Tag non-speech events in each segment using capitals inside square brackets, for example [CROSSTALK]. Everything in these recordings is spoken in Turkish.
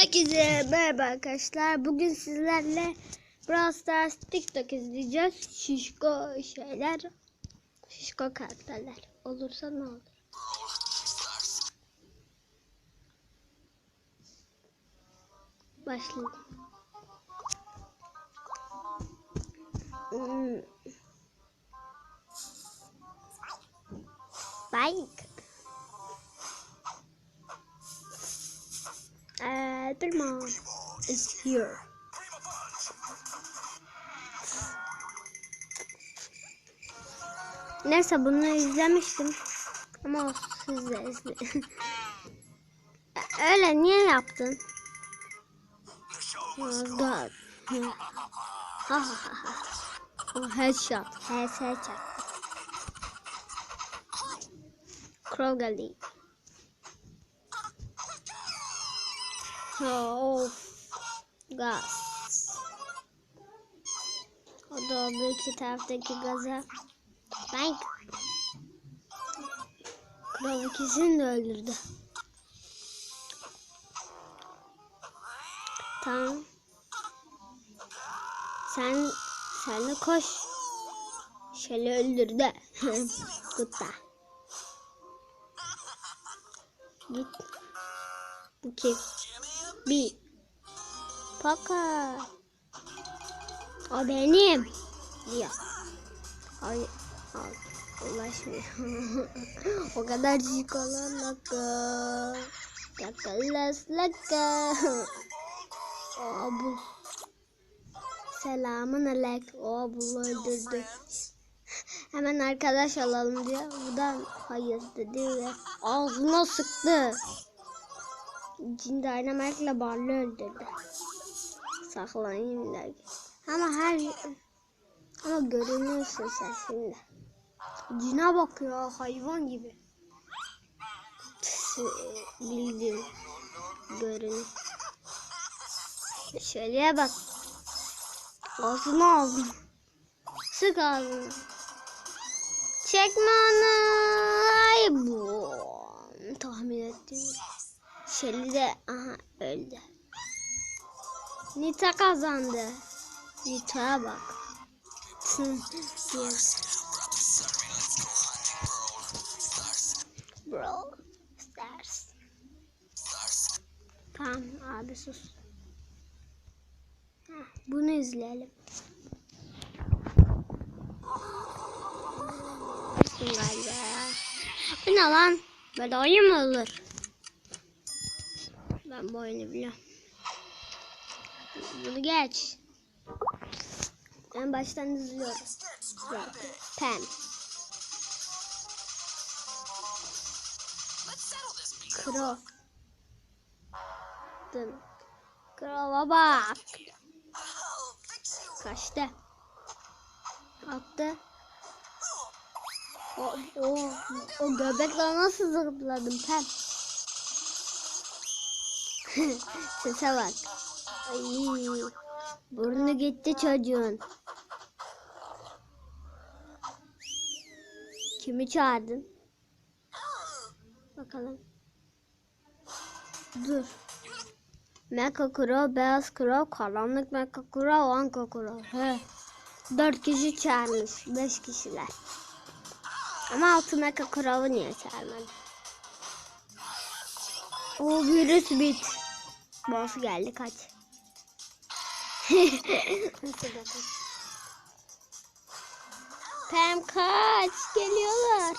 Herkese merhaba arkadaşlar. Bugün sizlerle Brawl Stars TikTok izleyeceğiz. Şişko şeyler, şişko karakterler. Olursa ne olur? Başlayalım. Hmm. Bike. Primo is here. Neyse bunu izlemiştim. Ama siz de. [LAUGHS] Öyle niye yaptın? God. Ha ha headshot. Headshot. headshot. Of. Gaz. O da bu iki taraftaki gaza. Ben Kral ikisini de öldürdü. Tamam. Sen sen de koş. Şöyle öldürdü. [LAUGHS] Kutta. Git. Bu kim? Bir. Paka. O benim. Ya. Ay. Al. Ulaşmıyor. [LAUGHS] o kadar çikolata. Kakalas laka. O bu. Selamun aleyk. O bu öldürdü. Hemen arkadaş alalım diye. Bu da hayır dedi ve ağzına sıktı. Cin Dynamite'la Barley öldürdü. Saklanayım derken. Ama her ama görünüyorsun sen şimdi. Cine bak ya hayvan gibi. Bildiğin görünüyor. Şöyle bak. Ağzına ağzına. Sık ağzını. Çekme onu. Ay bu. Tahmin ettim. Shelly de aha öldü. Nita kazandı. Nita'ya bak. Bro Stars. Tamam abi sus. Heh, bunu izleyelim. Galiba. Bu ne lan? Böyle oyun mu olur? Ben bu biliyorum. Bunu geç. Ben baştan izliyorum. Pem. Kro. Dın. Krova bak. Kaçtı. Attı. O, o, o göbekle nasıl zıpladım Pem? [LAUGHS] Sese bak. Ay, burnu gitti çocuğun. Kimi çağırdın? Bakalım. Dur. Mecha Kuro, Beyaz Kuro, Karanlık Mecha Kuro, Anka Kuro. He. Dört kişi çağırmış. Beş kişiler. Ama altı Mecha Kuro'yu niye çağırmadı? O virüs bit. Boss geldi kaç. Pem kaç geliyorlar.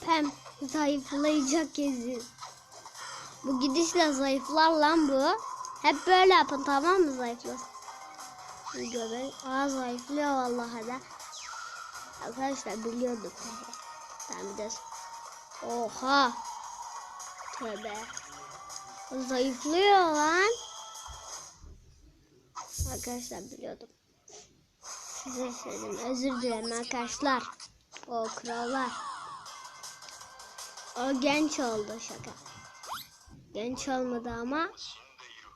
Pem zayıflayacak kesin. Bu gidişle zayıflar lan bu. Hep böyle yapın tamam mı zayıflar? Göbek. Aa zayıflıyor vallahi da. Arkadaşlar biliyorduk. Ben bir de Oha. Tövbe. Zayıflıyor lan. Arkadaşlar biliyordum. Size söyledim. Özür dilerim arkadaşlar. O krallar. O genç oldu şaka. Genç olmadı ama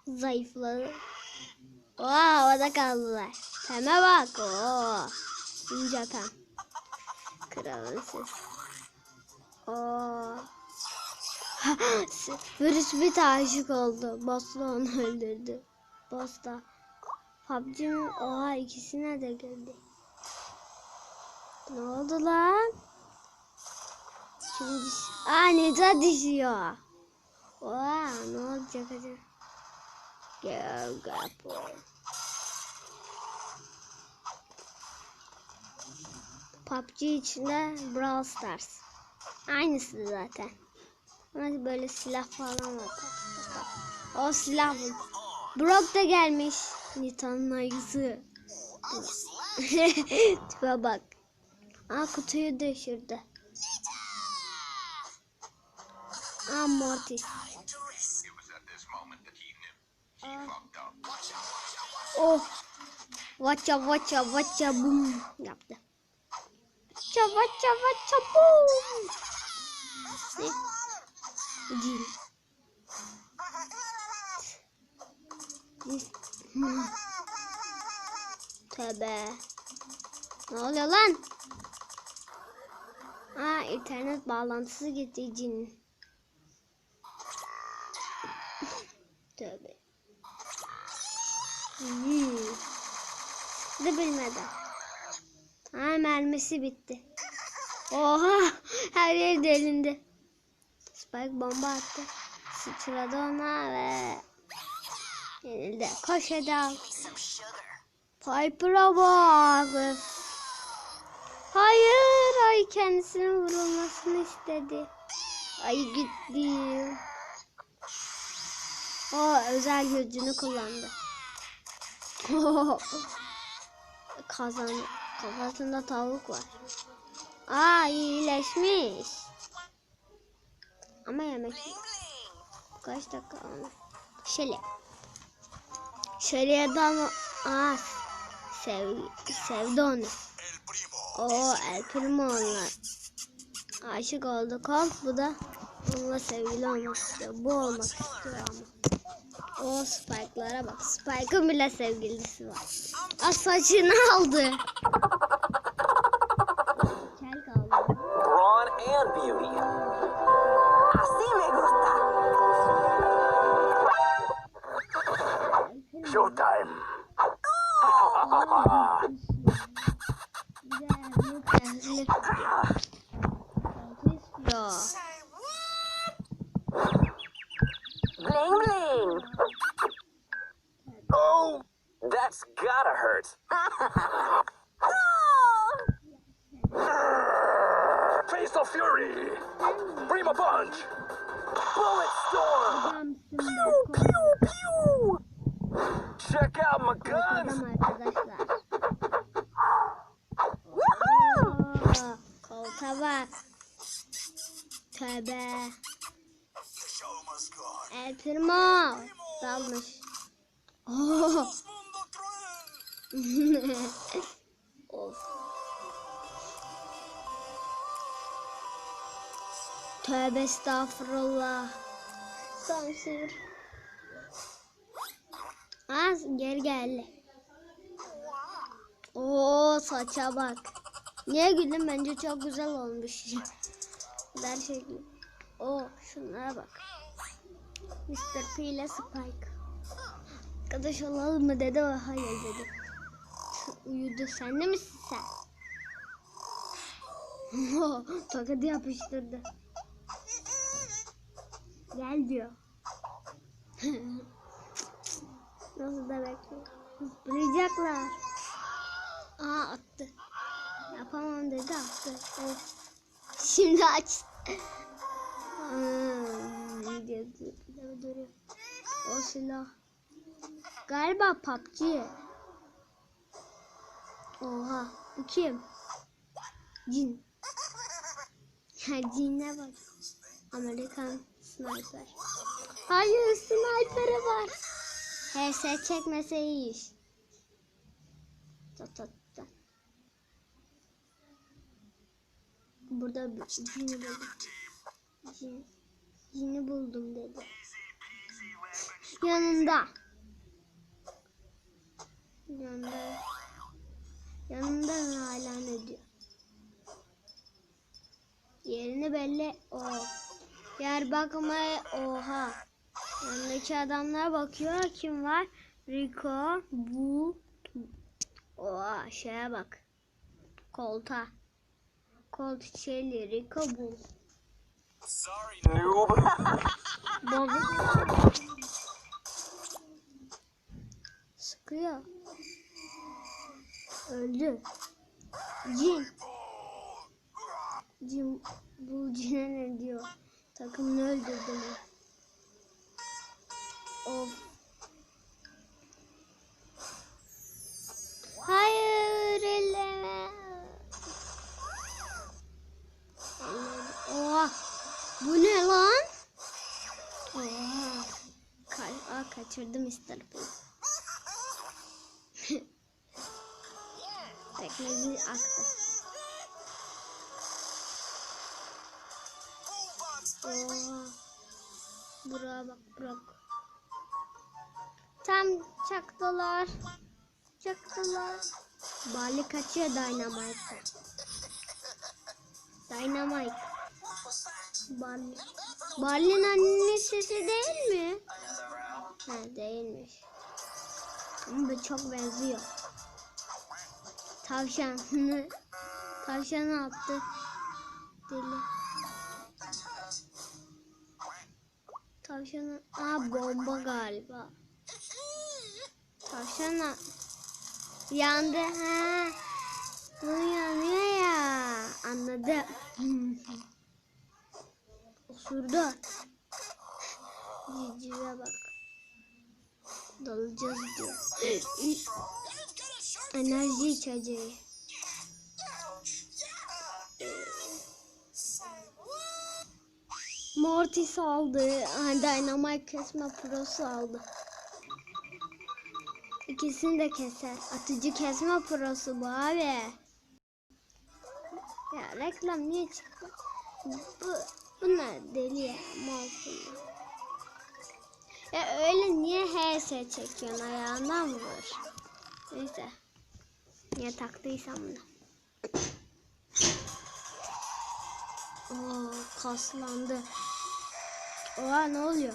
zayıfladı. Oha orada kaldılar. Pem'e bak. Oo. İnce pem. Kralın sesi. Oo. Bir aşık oldu. Boss da onu öldürdü. Boss da. PUBG'nin oha ikisine de geldi. Ne oldu lan? Şimdi Aa Nida düşüyor. Oha ne olacak acaba? Gel buraya. PUBG içinde Brawl Stars. Aynısı zaten. Ama böyle silah falan var. O silah bu. Brock da gelmiş. Nita'nın ayısı. [LAUGHS] Tipe bak. Aa kutuyu düşürdü. Aa Mortis. Oh. Vaça vaça vaça bum yaptı. Vaça vaça vaça bum. Ne? Cin. Tövbe. Ne oluyor lan? Aa internet bağlantısı gitti cin. Tövbe. Hmm. De bilmeden. Ha mermisi bitti. Oha her yer delindi. Spike bomba attı. Sıçradı ona ve yenildi. Koş hadi al. Piper'a bak. Hayır ay kendisinin vurulmasını istedi. Ay gitti. O özel gücünü kullandı. [LAUGHS] Kazan kafasında tavuk var. Aa iyileşmiş. Ama yemek. Kaç dakika olmuş? Şöyle. Şöyle ama aa sev, sevdi onu. O El Primo onlar. Aşık oldu Colt bu da onunla sevgili olmak istiyor. Bu olmak istiyor ama. O Spike'lara bak. Spike'ın bile sevgilisi var. Aa saçını aldı. Bling bling. Oh, that's gotta hurt. Face of Fury. Prima Punch. Bullet Storm. Pew, pew, pew. Check out my guns. Tövbe. El Primo. Dalmış. Oo. [LAUGHS] of. Tövbe estağfurullah. Sansür. Az gel gel. Oo saça bak. Niye güldün bence çok güzel olmuş. [LAUGHS] Her Oo şunlara bak. Mr. P ile Spike. Arkadaş olalım mı dedi o hayır dedi. Uyudu sen de misin sen? [LAUGHS] Tokadı yapıştırdı. Gel diyor. [LAUGHS] Nasıl da bekliyor. Zıplayacaklar. Aa attı. Yapamam dedi attı. Of. Şimdi aç. Hmm. O silah. Galiba PUBG. Oha. Bu kim? Cin. Ya cinle bak. Amerikan sniper. Hayır sniper'ı var. HS çekmese iyi iş. Tat tat tat. Burada bir buldum. Cin, cini buldum dedi. Yanında. Yanında. Yanında hala ne diyor? Yerini belli. O. Yer bakmaya oha. Yanındaki adamlar bakıyor. Kim var? Rico, bu. Oha şeye bak. Kolta. Colt şeyli Rico bu. Sorry, noob. Sıkıyor. Öldü. Cin. Cin. Bu cine ne diyor? Takımını öldürdü mü? Aa, kaçırdım isterdim. [LAUGHS] Tekneci aktı. Oha. Buraya bak bırak. Tam çaktılar. Çaktılar. Bali kaçıyor Dynamite'da. Dynamite. Bali. Bali'nin annesi değil mi? Ha değilmiş. Ama bu çok benziyor. Tavşanını tavşanı attı. Deli. Tavşanı Aa bomba galiba. Tavşana yandı ha. Bu yanıyor ya. Anladım. [LAUGHS] Osurdu. Civcive bak. Dalacağız diyor. Enerji içeceği. Mortis aldı. Dynamite kesme prosu aldı. İkisini de keser. Atıcı kesme prosu bu abi. Ya reklam niye çıktı? Bu, bunlar deli ya. Mal. Ya öyle niye HS çekiyorsun ayağından var? Neyse. Niye taktıysam bunu. Oo kaslandı. Oha ne oluyor?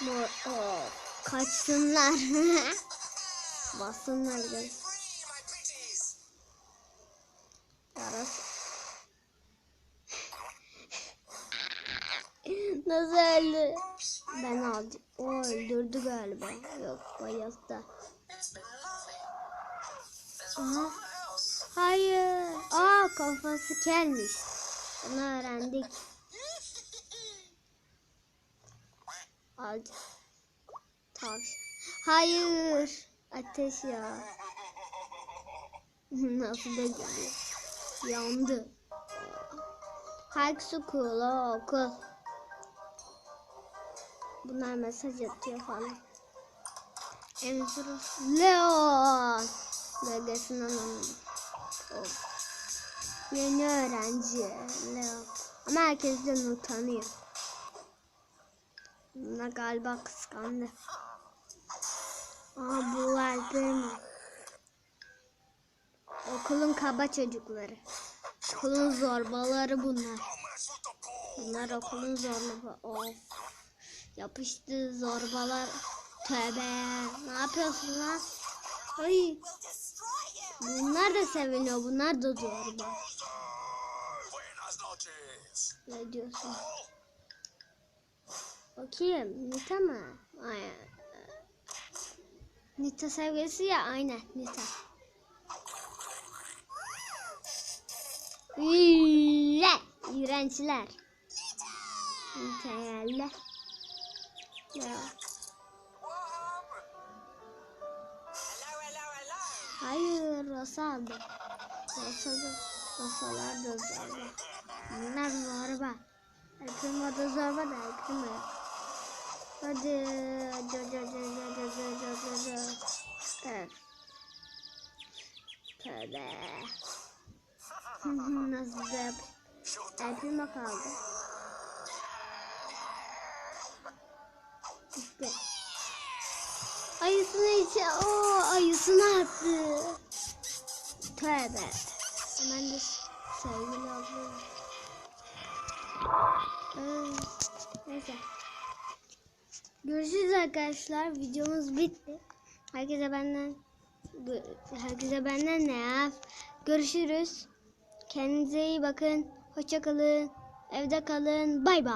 Mor, oo, kaçsınlar. [LAUGHS] Bassınlar gel. Yarası. Nasıl öldü? Ben aldım. O öldürdü galiba. Yok bayıldı. Aha. Hayır. Aa kafası kelmiş. Bunu öğrendik. Aldı. Tavşan. Hayır. Ateş ya. [LAUGHS] Nasıl da geliyor. Yandı. High school, o okul. Bunlar mesaj atıyor falan. Emzirus Leon. Bölgesinden anladım. Of. Yeni öğrenci Leon. Ama herkesten utanıyor. Bunlar galiba kıskandı. Aa bu Alper mi? Okulun kaba çocukları. Okulun zorbaları bunlar. Bunlar okulun zorbaları. Of. Yapıştı zorbalar. Tövbe. Ne yapıyorsun lan? Ay. Bunlar da seviniyor. Bunlar da zorba. Ne diyorsun? Bakayım. Nita mı? Ay. Nita sevgilisi ya. Aynen. Nita. İyle. İğrençler. Nita geldi. Ya. Hayır, Rosa aldı. Rosa da, Rosalar da zorba. Bunlar zorba. O da zorba da Ekrem o. Hadi. Hadi, hadi, hadi, hadi, hadi, hadi, hadi. Evet. Tövbe. [LAUGHS] Nasıl da yap? Ekrem o kaldı. İşte. Ayısını içe, o ayısını attı. Tövbe. Hemen de sevgili ablam. Ee, neyse. Görüşürüz arkadaşlar. Videomuz bitti. Herkese benden herkese benden ne ya? Görüşürüz. Kendinize iyi bakın. Hoşça kalın. Evde kalın. Bay bay.